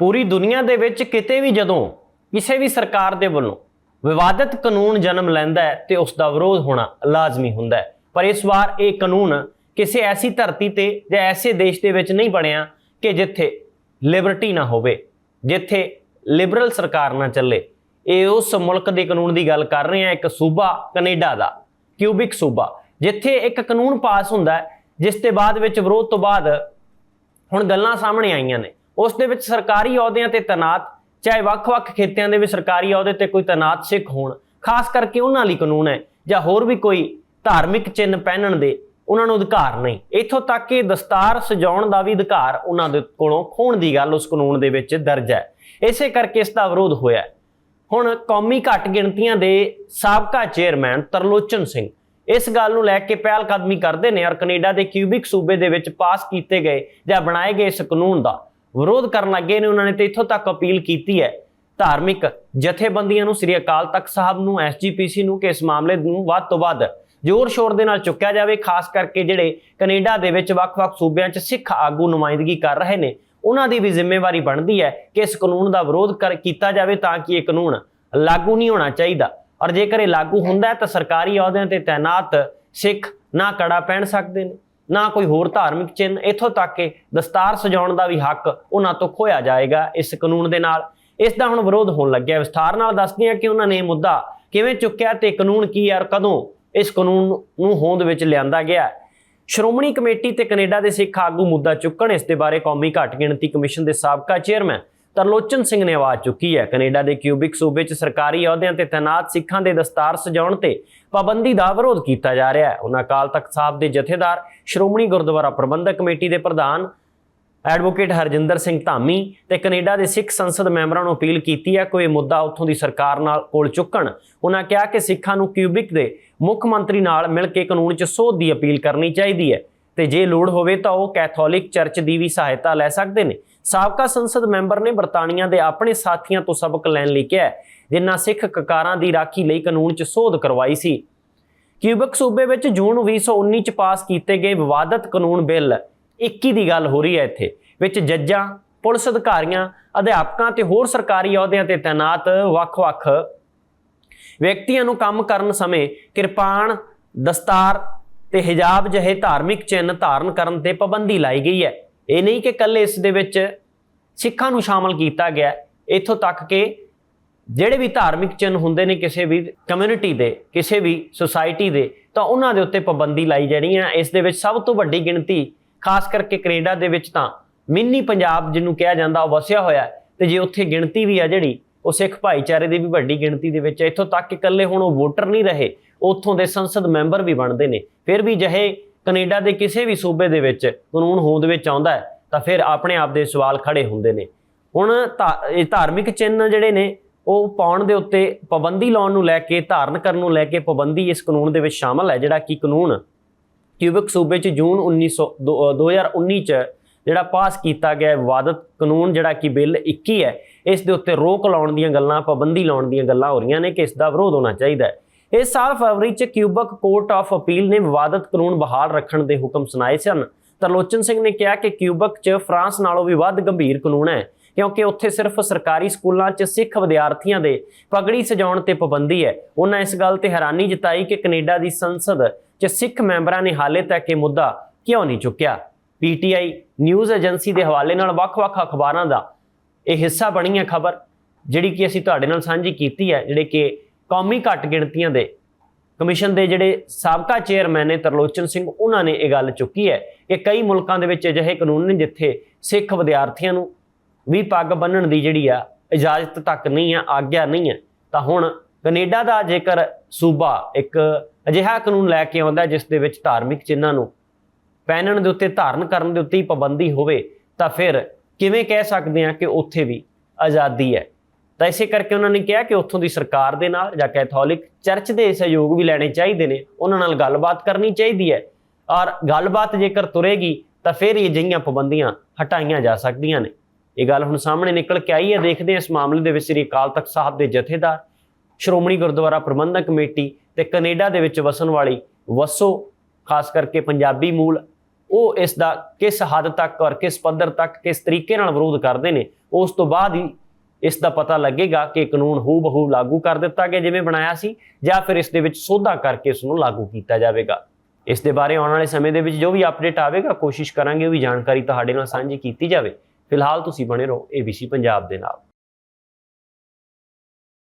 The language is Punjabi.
ਪੂਰੀ ਦੁਨੀਆ ਦੇ ਵਿੱਚ ਕਿਤੇ ਵੀ ਜਦੋਂ ਕਿਸੇ ਵੀ ਸਰਕਾਰ ਦੇ ਵੱਲੋਂ ਵਿਵਾਦਤ ਕਾਨੂੰਨ ਜਨਮ ਲੈਂਦਾ ਹੈ ਤੇ ਉਸ ਦਾ ਵਿਰੋਧ ਹੋਣਾ ਲਾਜ਼ਮੀ ਹੁੰਦਾ ਹੈ। ਪਰ ਇਸ ਵਾਰ ਇਹ ਕਾਨੂੰਨ ਕਿਸੇ ਐਸੀ ਧਰਤੀ ਤੇ ਜਾਂ ਐਸੇ ਦੇਸ਼ ਦੇ ਵਿੱਚ ਨਹੀਂ ਬਣਿਆ ਕਿ ਜਿੱਥੇ ਲਿਬਰਟੀ ਨਾ ਹੋਵੇ, ਜਿੱਥੇ ਲਿਬਰਲ ਸਰਕਾਰ ਨਾ ਚੱਲੇ। ਇਹ ਉਸ ਮੁਲਕ ਦੇ ਕਾਨੂੰਨ ਦੀ ਗੱਲ ਕਰ ਰਹੇ ਹਾਂ, ਇੱਕ ਸੂਬਾ ਕੈਨੇਡਾ ਦਾ, ਕਿਊਬਿਕ ਸੂਬਾ, ਜਿੱਥੇ ਇੱਕ ਕਾਨੂੰਨ ਪਾਸ ਹੁੰਦਾ ਹੈ, ਜਿਸ ਦੇ ਬਾਅਦ ਵਿੱਚ ਵਿਰੋਧ ਤੋਂ ਬਾਅਦ ਹੁਣ ਗੱਲਾਂ ਸਾਹਮਣੇ ਆਈਆਂ ਨੇ। ਉਸ ਦੇ ਵਿੱਚ ਸਰਕਾਰੀ ਅਹੁਦਿਆਂ ਤੇ ਤੈਨਾਤ, ਚਾਹੇ ਵੱਖ-ਵੱਖ ਖੇਤਿਆਂ ਦੇ ਵਿੱਚ ਸਰਕਾਰੀ ਅਹੁਦੇ ਤੇ ਕੋਈ ਤੈਨਾਤ ਸਿੱਖ ਹੋਣ, ਖਾਸ ਕਰਕੇ ਉਹਨਾਂ ਲਈ ਕਾਨੂੰਨ ਹੈ, ਜਾਂ ਹੋਰ ਵੀ ਕੋਈ ਧਾਰਮਿਕ ਚਿੰਨ੍ਹ ਪਹਿਨਣ ਦੇ ਉਹਨਾਂ ਨੂੰ ਅਧਿਕਾਰ ਨਹੀਂ। ਇੱਥੋਂ ਤੱਕ ਕਿ ਦਸਤਾਰ ਸਜਾਉਣ ਦਾ ਵੀ ਅਧਿਕਾਰ ਉਹਨਾਂ ਦੇ ਕੋਲੋਂ ਖੋਣ ਦੀ ਗੱਲ ਉਸ ਕਾਨੂੰਨ ਦੇ ਵਿੱਚ ਦਰਜ ਹੈ। ਇਸੇ ਕਰਕੇ ਇਸ ਦਾ ਵਿਰੋਧ ਹੋਇਆ ਹੁਣ ਕੌਮੀ ਘੱਟ ਗਿਣਤੀਆਂ ਦੇ ਸਾਬਕਾ ਚੇਅਰਮੈਨ ਤਰਲੋਚਨ ਸਿੰਘ ਇਸ ਗੱਲ ਨੂੰ ਲੈ ਕੇ ਪਹਿਲ ਕਦਮੀ ਕਰਦੇ ਨੇ ਔਰ ਕੈਨੇਡਾ ਦੇ ਕਿਊਬਿਕ ਸੂਬੇ ਦੇ ਵਿੱਚ ਪਾਸ ਕੀਤੇ ਗਏ ਜਾਂ ਬਣਾਏ ਗਏ ਇਸ ਕਾਨੂੰਨ ਦਾ ਵਿਰੋਧ ਕਰਨ ਲੱਗੇ ਨੇ ਉਹਨਾਂ ਨੇ ਤੇ ਇੱਥੋਂ ਤੱਕ ਅਪੀਲ ਕੀਤੀ ਹੈ। ਧਾਰਮਿਕ ਜਥੇਬੰਦੀਆਂ ਨੂੰ ਸ੍ਰੀ ਅਕਾਲ ਤਖਤ ਸਾਹਿਬ ਨੂੰ ਐਸਜੀਪੀਸੀ ਨੂੰ ਕਿ ਇਸ ਮਾਮਲੇ ਨੂੰ ਵੱਧ ਤੋਂ ਵੱਧ ਜ਼ੋਰ ਸ਼ੋਰ ਦੇ ਨਾਲ ਚੁੱਕਿਆ ਜਾਵੇ, ਖਾਸ ਕਰਕੇ ਜਿਹੜੇ ਕੈਨੇਡਾ ਦੇ ਵਿੱਚ ਵੱਖ-ਵੱਖ ਸੂਬਿਆਂ 'ਚ ਸਿੱਖ ਆਗੂ ਨੁਮਾਇੰਦਗੀ ਕਰ ਰਹੇ ਨੇ, ਉਹਨਾਂ ਦੀ ਵੀ ਜ਼ਿੰਮੇਵਾਰੀ ਬਣਦੀ ਹੈ ਕਿ ਇਸ ਕਾਨੂੰਨ ਦਾ ਵਿਰੋਧ ਕਰ, ਕੀਤਾ ਜਾਵੇ ਤਾਂ ਕਿ ਇਹ ਕਾਨੂੰਨ ਲਾਗੂ ਨਹੀਂ ਹੋਣਾ ਚਾਹੀਦਾ। ਔਰ ਜੇਕਰ ਇਹ ਲਾਗੂ ਹੁੰਦਾ ਤਾਂ ਸਰਕਾਰੀ ਅਹੁਦਿਆਂ ਤੇ ਤਾਇਨਾਤ ਸਿੱਖ ਨਾ ਕੜਾ ਪਹਿਨ ਸਕਦੇ ਨੇ। ਨਾ ਕੋਈ ਹੋਰ ਧਾਰਮਿਕ ਚਿੰਨ੍ਹ। ਇੱਥੋਂ ਤੱਕ ਕਿ ਦਸਤਾਰ ਸਜਾਉਣ ਦਾ ਵੀ ਹੱਕ ਉਹਨਾਂ ਤੋਂ ਖੋਇਆ ਜਾਏਗਾ ਇਸ ਕਾਨੂੰਨ ਦੇ ਨਾਲ। ਇਸ ਦਾ ਹੁਣ ਵਿਰੋਧ ਹੋਣ ਲੱਗਿਆ। ਵਿਸਥਾਰ ਨਾਲ ਦੱਸਦੇ ਹਾਂ ਕਿ ਉਹਨਾਂ ਨੇ ਇਹ ਮੁੱਦਾ ਕਿਵੇਂ ਚੁੱਕਿਆ ਤੇ ਕਾਨੂੰਨ ਕੀ ਹੈ ਔਰ ਕਦੋਂ ਇਸ ਕਾਨੂੰਨ ਨੂੰ ਹੋਂਦ ਵਿੱਚ ਲਿਆਂਦਾ ਗਿਆ। ਸ਼੍ਰੋਮਣੀ ਕਮੇਟੀ ਤੇ ਕੈਨੇਡਾ ਦੇ ਸਿੱਖ ਆਗੂ ਮੁੱਦਾ ਚੁੱਕਣ ਇਸ ਦੇ ਬਾਰੇ ਕੌਮੀ ਘੱਟ ਗਿਣਤੀ ਕਮਿਸ਼ਨ ਦੇ ਸਾਬਕਾ ਚੇਅਰਮੈਨ ਤਰਲੋਚਨ ਸਿੰਘ ਨੇ ਆਵਾਜ਼ ਚੁੱਕੀ ਹੈ। ਕੈਨੇਡਾ ਦੇ ਕਿਊਬਿਕ ਸੂਬੇ 'ਚ ਸਰਕਾਰੀ ਅਹੁਦਿਆਂ ਤੇ ਤਾਇਨਾਤ ਸਿੱਖਾਂ ਦੇ ਦਸਤਾਰ ਸਜਾਉਣ ਤੇ ਪਾਬੰਦੀ ਦਾ ਵਿਰੋਧ ਕੀਤਾ ਜਾ ਰਿਹਾ ਹੈ। ਉਹਨਾਂ ਅਕਾਲ ਤਖਤ ਸਾਹਿਬ ਦੇ ਜਥੇਦਾਰ, ਸ਼੍ਰੋਮਣੀ ਗੁਰਦੁਆਰਾ ਪ੍ਰਬੰਧਕ ਕਮੇਟੀ ਦੇ ਪ੍ਰਧਾਨ, ਐਡਵੋਕੇਟ ਹਰਜਿੰਦਰ ਸਿੰਘ ਧਾਮੀ ਤੇ ਕੈਨੇਡਾ ਦੇ ਸਿੱਖ ਸੰਸਦ ਮੈਂਬਰਾਂ ਨੂੰ ਅਪੀਲ ਕੀਤੀ ਹੈ ਕੋਈ ਮੁੱਦਾ ਉੱਥੋਂ ਦੀ ਸਰਕਾਰ ਨਾਲ ਕੋਲ ਚੁੱਕਣ। ਉਹਨਾਂ ਕਿਹਾ ਕਿ ਸਿੱਖਾਂ ਨੂੰ ਕਿਊਬਿਕ ਦੇ ਮੁੱਖ ਮੰਤਰੀ ਨਾਲ ਮਿਲ ਕੇ ਕਾਨੂੰਨ 'ਚ ਸੋਧ ਦੀ ਅਪੀਲ ਕਰਨੀ ਚਾਹੀਦੀ ਹੈ ਤੇ ਜੇ ਲੋੜ ਹੋਵੇ ਤਾਂ ਉਹ ਕੈਥੋਲਿਕ ਚਰਚ ਦੀ ਵੀ ਸਹਾਇਤਾ ਲੈ ਸਕਦੇ ਨੇ। ਸਾਬਕਾ ਸੰਸਦ ਮੈਂਬਰ ਨੇ ਬਰਤਾਨੀਆ ਦੇ ਆਪਣੇ ਸਾਥੀਆਂ ਤੋਂ ਸਬਕ ਲੈਣ ਲਈ ਕਿਹਾ ਜਿਨ੍ਹਾਂ ਸਿੱਖ ਕਕਾਰਾਂ ਦੀ ਰਾਖੀ ਲਈ ਕਾਨੂੰਨ 'ਚ ਸੋਧ ਕਰਵਾਈ ਸੀ। ਕਿਊਬਕ ਸੂਬੇ ਵਿੱਚ ਜੂਨ 2019 ਚ ਪਾਸ ਕੀਤੇ ਗਏ ਵਿਵਾਦਤ ਕਾਨੂੰਨ ਬਿੱਲ 21 ਦੀ ਗੱਲ ਹੋ ਰਹੀ ਹੈ ਇੱਥੇ, ਵਿੱਚ ਜੱਜਾਂ, ਪੁਲਿਸ ਅਧਿਕਾਰੀਆਂ, ਅਧਿਆਪਕਾਂ ਤੇ ਹੋਰ ਸਰਕਾਰੀ ਅਹੁਦਿਆਂ ਤੇ ਤਾਇਨਾਤ ਵੱਖ-ਵੱਖ ਵਿਅਕਤੀਆਂ ਨੂੰ ਕੰਮ ਕਰਨ ਸਮੇਂ ਕਿਰਪਾਨ, ਦਸਤਾਰ ਤੇ ਹਿਜਾਬ ਜਿਹੇ ਧਾਰਮਿਕ ਚਿੰਨ੍ਹ ਧਾਰਨ ਕਰਨ ਤੇ ਪਾਬੰਦੀ ਲਾਈ ਗਈ ਹੈ। ਇਹ ਨਹੀਂ ਕਿ ਕੱਲੇ ਇਸ ਦੇ ਵਿੱਚ ਸਿੱਖਾਂ ਨੂੰ ਸ਼ਾਮਲ ਕੀਤਾ ਗਿਆ ਇੱਥੋਂ ਤੱਕ ਕਿ ਜਿਹੜੇ ਵੀ ਧਾਰਮਿਕ ਚਿੰਨ੍ਹ ਹੁੰਦੇ ਨੇ ਕਿਸੇ ਵੀ ਕਮਿਊਨਿਟੀ ਦੇ, ਕਿਸੇ ਵੀ ਸੁਸਾਇਟੀ ਦੇ, ਤਾਂ ਉਹਨਾਂ ਦੇ ਉੱਤੇ ਪਾਬੰਦੀ ਲਾਈ ਜਾਣੀ ਹੈ ਇਸ ਦੇ ਵਿੱਚ ਸਭ ਤੋਂ ਵੱਡੀ ਗਿਣਤੀ, ਖਾਸ ਕਰਕੇ ਕੈਨੇਡਾ ਦੇ ਵਿੱਚ ਤਾਂ ਮਿੰਨੀ ਪੰਜਾਬ ਜਿਹਨੂੰ ਕਿਹਾ ਜਾਂਦਾ, ਉਹ ਵਸਿਆ ਹੋਇਆ ਹੈ। ਤੇ ਜੇ ਉੱਥੇ ਗਿਣਤੀ ਵੀ ਆ ਜਿਹੜੀ, ਉਹ ਸਿੱਖ ਭਾਈਚਾਰੇ ਦੀ ਵੀ ਵੱਡੀ ਗਿਣਤੀ ਦੇ ਵਿੱਚ ਇੱਥੋਂ ਤੱਕ ਕਿ ਇਕੱਲੇ ਹੁਣ ਉਹ ਵੋਟਰ ਨਹੀਂ ਰਹੇ, ਉੱਥੋਂ ਦੇ ਸੰਸਦ ਮੈਂਬਰ ਵੀ ਬਣਦੇ ਨੇ। ਫਿਰ ਵੀ ਜਿਹੇ ਕੈਨੇਡਾ ਦੇ ਕਿਸੇ ਵੀ ਸੂਬੇ ਦੇ ਵਿੱਚ ਕਾਨੂੰਨ ਹੋਂਦ ਵਿੱਚ ਆਉਂਦਾ ਹੈ ਤਾਂ ਫਿਰ ਆਪਣੇ ਆਪ ਦੇ ਸਵਾਲ ਖੜੇ ਹੁੰਦੇ ਨੇ। ਹੁਣ ਧਾ- ਇਹ ਧਾਰਮਿਕ ਚਿੰਨ੍ਹ ਜਿਹੜੇ ਨੇ ਉਹ ਪਾਉਣ ਦੇ ਉੱਤੇ ਪਾਬੰਦੀ ਲਾਉਣ ਨੂੰ ਲੈ ਕੇ ਧਾਰਨ ਕਰਨ ਨੂੰ ਲੈ ਕੇ ਪਾਬੰਦੀ ਇਸ ਕਾਨੂੰਨ ਦੇ ਵਿੱਚ ਸ਼ਾਮਲ ਹੈ ਜਿਹੜਾ ਕਿ ਕਾਨੂੰਨ ਕਿਊਬਿਕ ਸੂਬੇ 'ਚ ਜੂਨ 1900 ਦੋ- ਅ, 2019 ਚ ਜਿਹੜਾ ਪਾਸ ਕੀਤਾ ਗਿਆ ਵਾਦਤ ਕਾਨੂੰਨ ਜਿਹੜਾ ਕਿ ਬਿੱਲ 21 ਹੈ ਇਸ ਦੇ ਉੱਤੇ ਰੋਕ ਲਾਉਣ ਦੀਆਂ ਗੱਲਾਂ ਪਾਬੰਦੀ ਲਾਉਣ ਦੀਆਂ ਗੱਲਾਂ ਹੋ ਰਹੀਆਂ ਨੇ ਕਿ ਇਸ ਦਾ ਵਿਰੋਧ ਹੋਣਾ ਚਾਹੀਦਾ ਹੈ। ਇਸ ਸਾਲ ਫਰਵਰੀ 'ਚ ਕਿਊਬਕ ਕੋਰਟ ਆਫ ਅਪੀਲ ਨੇ ਵਿਵਾਦਤ ਕਾਨੂੰਨ ਬਹਾਲ ਰੱਖਣ ਦੇ ਹੁਕਮ ਸੁਣਾਏ ਸਨ। ਤਰਲੋਚਨ ਸਿੰਘ ਨੇ ਕਿਹਾ ਕਿ ਕਿਊਬਕ 'ਚ ਫਰਾਂਸ ਨਾਲੋਂ ਵੀ ਵੱਧ ਗੰਭੀਰ ਕਾਨੂੰਨ ਹੈ, ਕਿਉਂਕਿ ਉੱਥੇ ਸਿਰਫ ਸਰਕਾਰੀ ਸਕੂਲਾਂ 'ਚ ਸਿੱਖ ਵਿਦਿਆਰਥੀਆਂ ਦੇ ਪਗੜੀ ਸਜਾਉਣ ਤੇ ਪਾਬੰਦੀ ਹੈ। ਉਹਨਾਂ ਇਸ ਗੱਲ ਤੇ ਹੈਰਾਨੀ ਜਤਾਈ ਕਿ ਕੈਨੇਡਾ ਦੀ ਸੰਸਦ 'ਚ ਸਿੱਖ ਮੈਂਬਰਾਂ ਨੇ ਹਾਲੇ ਤੱਕ ਇਹ ਮੁੱਦਾ ਕਿਉਂ ਨਹੀਂ ਚੁੱਕਿਆ? ਪੀਟੀਆਈ ਨਿਊਜ਼ ਏਜੰਸੀ ਦੇ ਹਵਾਲੇ ਨਾਲ ਵੱਖ-ਵੱਖ ਅਖਬਾਰਾਂ ਦਾ ਇਹ ਹਿੱਸਾ ਬਣੀ ਹੈ ਖਬਰ, ਜਿਹੜੀ ਕਿ ਅਸੀਂ ਤੁਹਾਡੇ ਨਾਲ ਸਾਂਝੀ ਕੀਤੀ ਹੈ, ਜਿਹੜੇ ਕਿ ਕੌਮੀ ਘੱਟ ਗਿਣਤੀਆਂ ਦੇ। ਕਮਿਸ਼ਨ ਦੇ ਜਿਹੜੇ ਸਾਬਕਾ ਚੇਅਰਮੈਨ ਨੇ ਤਰਲੋਚਨ ਸਿੰਘ, ਉਹਨਾਂ ਨੇ ਇਹ ਗੱਲ ਚੁੱਕੀ ਹੈ ਕਿ ਕਈ ਮੁਲਕਾਂ ਦੇ ਵਿੱਚ ਅਜਿਹੇ ਕਾਨੂੰਨ ਨੇ ਜਿੱਥੇ ਸਿੱਖ ਵਿਦਿਆਰਥੀਆਂ ਨੂੰ ਵੀ ਪੱਗ ਬੰਨਣ ਦੀ ਜਿਹੜੀ ਆ ਇਜਾਜ਼ਤ ਤੱਕ ਨਹੀਂ ਆ, ਆਗਿਆ ਨਹੀਂ ਹੈ ਤਾਂ ਹੁਣ ਕੈਨੇਡਾ ਦਾ ਜੇਕਰ ਸੂਬਾ ਇੱਕ ਅਜਿਹਾ ਕਾਨੂੰਨ ਲੈ ਕੇ ਆਉਂਦਾ ਜਿਸ ਦੇ ਵਿੱਚ ਧਾਰਮਿਕ ਚਿੰਨ੍ਹਾਂ ਨੂੰ ਪਹਿਨਣ ਦੇ ਉੱਤੇ, ਧਾਰਨ ਕਰਨ ਦੇ ਉੱਤੇ ਹੀ ਪਾਬੰਦੀ ਹੋਵੇ, ਤਾਂ ਫਿਰ ਕਿਵੇਂ ਕਹਿ ਸਕਦੇ ਹਾਂ ਕਿ ਉੱਥੇ ਵੀ ਆਜ਼ਾਦੀ ਹੈ। ਤਾਂ ਇਸੇ ਕਰਕੇ ਉਹਨਾਂ ਨੇ ਕਿਹਾ ਕਿ ਉੱਥੋਂ ਦੀ ਸਰਕਾਰ ਦੇ ਨਾਲ ਜਾਂ ਕੈਥੋਲਿਕ ਚਰਚ ਦੇ ਸਹਿਯੋਗ ਵੀ ਲੈਣੇ ਚਾਹੀਦੇ ਨੇ, ਉਹਨਾਂ ਨਾਲ ਗੱਲਬਾਤ ਕਰਨੀ ਚਾਹੀਦੀ ਹੈ। ਔਰ ਗੱਲਬਾਤ ਜੇਕਰ ਤੁਰੇਗੀ, ਤਾਂ ਫਿਰ ਇਹ ਜਿਹੀਆਂ ਪਾਬੰਦੀਆਂ ਹਟਾਈਆਂ ਜਾ ਸਕਦੀਆਂ ਨੇ। ਇਹ ਗੱਲ ਹੁਣ ਸਾਹਮਣੇ ਨਿਕਲ ਕੇ ਆਈ ਹੈ। ਦੇਖਦੇ ਹਾਂ ਇਸ ਮਾਮਲੇ ਦੇ ਵਿੱਚ ਸ੍ਰੀ ਅਕਾਲ ਤਖਤ ਸਾਹਿਬ ਦੇ ਜਥੇਦਾਰ, ਸ਼੍ਰੋਮਣੀ ਗੁਰਦੁਆਰਾ ਪ੍ਰਬੰਧਕ ਕਮੇਟੀ ਤੇ ਕੈਨੇਡਾ ਦੇ ਵਿੱਚ ਵਸਣ ਵਾਲੀ ਵਸੋ, ਖਾਸ ਕਰਕੇ ਪੰਜਾਬੀ ਮੂਲ, ਉਹ ਇਸ ਦਾ ਕਿਸ ਹੱਦ ਤੱਕ ਔਰ ਕਿਸ ਪੱਧਰ ਤੱਕ ਕਿਸ ਤਰੀਕੇ ਨਾਲ ਵਿਰੋਧ ਕਰਦੇ ਨੇ, ਉਸ ਤੋਂ ਬਾਅਦ ਹੀ ਇਸ ਦਾ ਪਤਾ ਲੱਗੇਗਾ ਕਿ ਕਾਨੂੰਨ ਹੂ ਬਹੂ ਲਾਗੂ ਕਰ ਦਿੱਤਾ ਗਿਆ ਜਿਵੇਂ ਬਣਾਇਆ ਸੀ ਜਾਂ ਫਿਰ ਇਸ ਦੇ ਵਿੱਚ ਸੋਧਾ ਕਰਕੇ ਇਸ ਨੂੰ ਲਾਗੂ ਕੀਤਾ ਜਾਵੇਗਾ। ਇਸ ਦੇ ਬਾਰੇ ਆਉਣ ਵਾਲੇ ਸਮੇਂ ਦੇ ਵਿੱਚ ਜੋ ਵੀ ਅਪਡੇਟ ਆਵੇਗਾ, ਕੋਸ਼ਿਸ਼ ਕਰਾਂਗੇ ਉਹ ਵੀ ਜਾਣਕਾਰੀ ਤੁਹਾਡੇ ਨਾਲ ਸਾਂਝੀ ਕੀਤੀ ਜਾਵੇ। ਫਿਲਹਾਲ ਤੁਸੀਂ ਬਣੇ ਰਹੋ ABC ਪੰਜਾਬ ਦੇ ਨਾਲ।